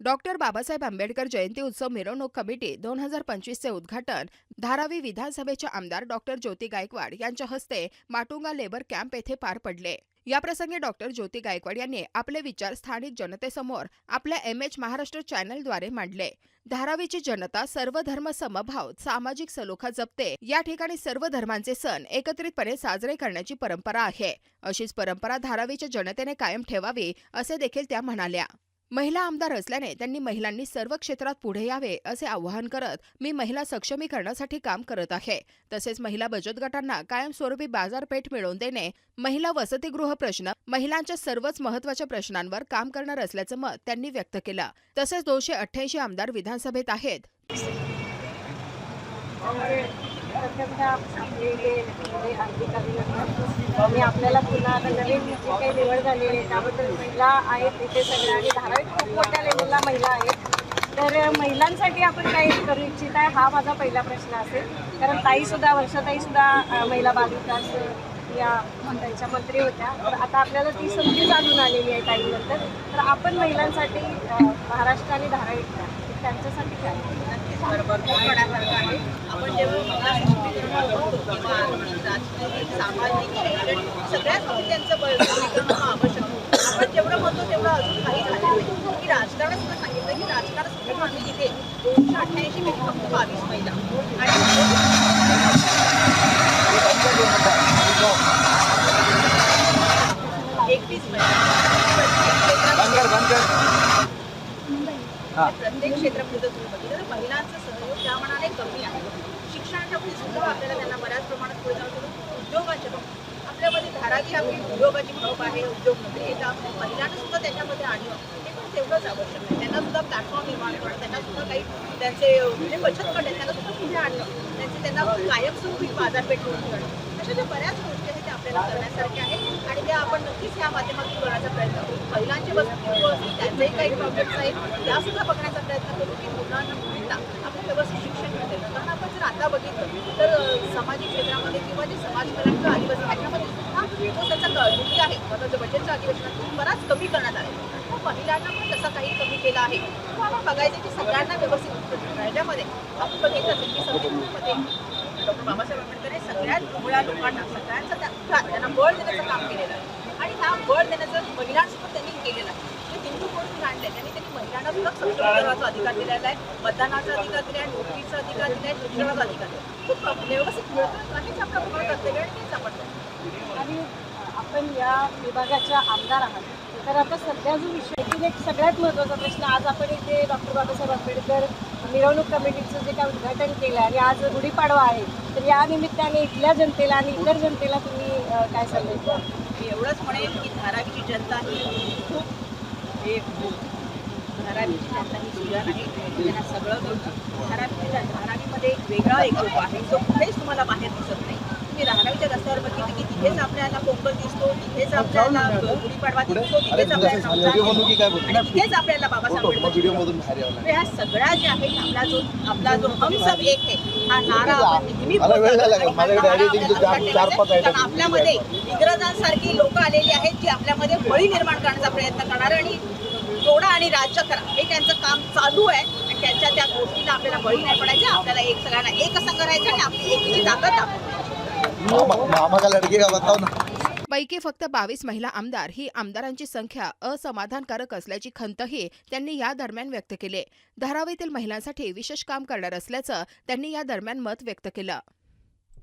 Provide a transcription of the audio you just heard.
Doctor Babasaheb Ambedkar जयंती उत्सव मिरवणूक committee दोन हजार पंचवीसचे उद्घाटन. धारावी विधानसभेचे आमदार डॉक्टर ज्योती गायकवाड यांच्या हस्ते माटुंगा लेबर कॅम्प येथे पार पडले. याप्रसंगी डॉक्टर ज्योती गायकवाड यांनी आपले विचार स्थानिक जनतेसमोर आपल्या एम एच महाराष्ट्र चॅनलद्वारे मांडले. धारावीची जनता सर्व धर्म समभाव सामाजिक सलोखा जपते या ठिकाणी सर्व धर्मांचे सण एकत्रितपणे साजरे करण्याची परंपरा आहे. अशीच परंपरा धारावीच्या जनतेने कायम ठेवावी असे देखील त्या म्हणाल्या. महिला आमदार असल्याने त्यांनी महिलांनी सर्व क्षेत्रात पुढे यावे असे आवाहन करत मी महिला सक्षमीकरणासाठी काम करत आहे. तसेच महिला बचत गटांना कायमस्वरूपी बाजारपेठ मिळवून देणे महिला वसतिगृह प्रश्न महिलांच्या सर्वच महत्त्वाच्या प्रश्नांवर काम करणार असल्याचं मत त्यांनी व्यक्त केलं. तसेच दोनशे अठ्ठ्याऐंशी आमदार विधानसभेत आहेत. आणि आपल्याला पुन्हा आता नवीन जी काही निवड झालेली आहे त्याबद्दल महिला आहेत इथे सगळ्या आणि धारावीत खूप मोठ्या लेवलला महिला आहेत. तर महिलांसाठी आपण काही करू इच्छित आहे? हा माझा पहिला प्रश्न असेल. कारण ताईसुद्धा वर्षाताईसुद्धा महिला बालविकास या त्यांच्या मंत्री होत्या. तर आता आपल्याला ती संधी चालून आलेली आहे ताईनंतर तर आपण महिलांसाठी महाराष्ट्र आणि धारावीत त्यांच्यासाठी काय? बरोबर आहे. आपण जेव्हा सामाजिक सगळ्याच त्यांचं बळकटीकरण आवश्यक आपण जेवढं म्हणतो तेवढं अजून काही झालं नाही की राजकारण सुद्धा सांगितलं की राजकारण सुद्धा आम्ही इथे दोनशे अठ्ठ्याऐंशी पैकी फक्त बावीस महिला आणि एकवीस महिला प्रत्येक क्षेत्रामध्ये जर तुम्ही बघितलं तर महिलांचा सहयोग त्या मनाने कमी आहे. शिक्षणाच्या सुद्धा आपल्याला त्यांना बऱ्याच प्रमाणात पुढे जाऊ शकतो उद्योगाच्या आपल्यामध्ये धारावी आपली उद्योगाची हब आहे उद्योग मंत्री येतं महिलांना सुद्धा त्याच्यामध्ये आणणं ते पण तेवढंच आवश्यक आहे. त्यांना सुद्धा प्लॅटफॉर्म निर्माण करणं त्यांना सुद्धा काही त्यांचे म्हणजे बचत गट आहेत त्यांना सुद्धा पुढे आणणं त्यांचे त्यांना कायमस्वरूपी बाजारपेठ होऊन देणं अशा ज्या बऱ्याच गोष्टी आहेत त्या आपल्याला करण्यासारख्या आहेत आणि त्या आपण नक्कीच या माध्यमातून करण्याचा प्रयत्न करू. महिलांचे वसतिगृह असतील त्यांचेही काही प्रॉब्लेम्स आहेत त्यासुद्धा बघण्याचा प्रयत्न करू की मुलांना मुलींना आपण व्यवस्थित शिक्षण मिळेल कारण आपण जर आता बघितलं. तर सामाजिक क्षेत्रामध्ये किंवा जे समाजकारण किंवा आदिवासी ह्याच्यामध्ये सुद्धा जो त्याचा क- निधी आहे माझा जो बजेटच्या अधिवेशनातून बराच कमी करण्यात आला. आहे महिलांना पण तसा काही कमी केला आहे. किंवा आपण बघायचं की सगळ्यांना व्यवस्थित राज्यामध्ये आपण बघितलं असेल की संविधानामध्ये डॉक्टर बाबासाहेब आंबेडकर हे सगळ्यात दुबळ्या लोकांना सगळ्यांचा त्या त्यांना बळ देण्याचं काम केलेलं आहे. आणि ह्या बळ देण्याचं महिलांचं त्यांनी केलेलं आहे जे हिंदू कोण आणले त्यांनी त्यांनी अधिकार दिलेला आहे मतदानाचा अधिकार दिला आहे नोकरीचा अधिकार दिला आहे शिक्षणाचा अधिकार दिला आहे. खूप व्यवस्थित मिळतं हेच आपलं पूर्ण कर्तव्य आहे आणि तेच आपण करतो. आणि आपण या विभागाच्या आमदार आहात तर आता सध्या जो विषय की एक सगळ्यात महत्त्वाचा प्रश्न आज आपण इथे डॉक्टर बाबासाहेब आंबेडकर मिरवणूक कमिटीचं जे काय उद्घाटन केलं आणि आज गुढीपाडवा आहे तर या निमित्ताने इथल्या जनतेला आणि इतर जनतेला तुम्ही काय मी एवढंच म्हणेन की धारावीची जनता ही खूप धारावीची जनता ही सुजान आहे त्यांना सगळं कळतं. धारावीच्या धारावीमध्ये एक वेगळा एक आहे. जो कुठेच तुम्हाला बाहेर दिसत नाही. तुम्ही धारावीच्या रस्त्यावर बघितलं की तिथेच आपल्याला पोंगल दिसतो तिथेच आपल्याला गुढीपाडवा दिसतो तिथेच आपल्याला तिथेच आपल्याला बाबासाहेब आंबेडकर ह्या सगळ्या ज्या आहेत आपला जो आपला जो हम सब एक है हा नारा नेहमी? हा आहे. कारण आपल्यामध्ये इंग्रजांसारखी लोक आलेली आहेत जी आपल्यामध्ये बळी निर्माण करण्याचा प्रयत्न करणार आणि राज्य करा. हे त्यांचं काम चालू आहे. आणि त्यांच्या त्या गोष्टीला आपल्याला बळी नाही पडायचं. आपल्याला एक सगळ्यांना एकसंग करायचं आणि आपली एकीची ताकद दाखवायची पैकी फक्त बावीस महिला आमदार ही आमदारांची संख्या असमाधानकारक असल्याची खंतही त्यांनी या दरम्यान व्यक्त केली. धारावीतील महिलांसाठी विशेष काम करणार असल्याचं त्यांनी या दरम्यान मत व्यक्त केलं.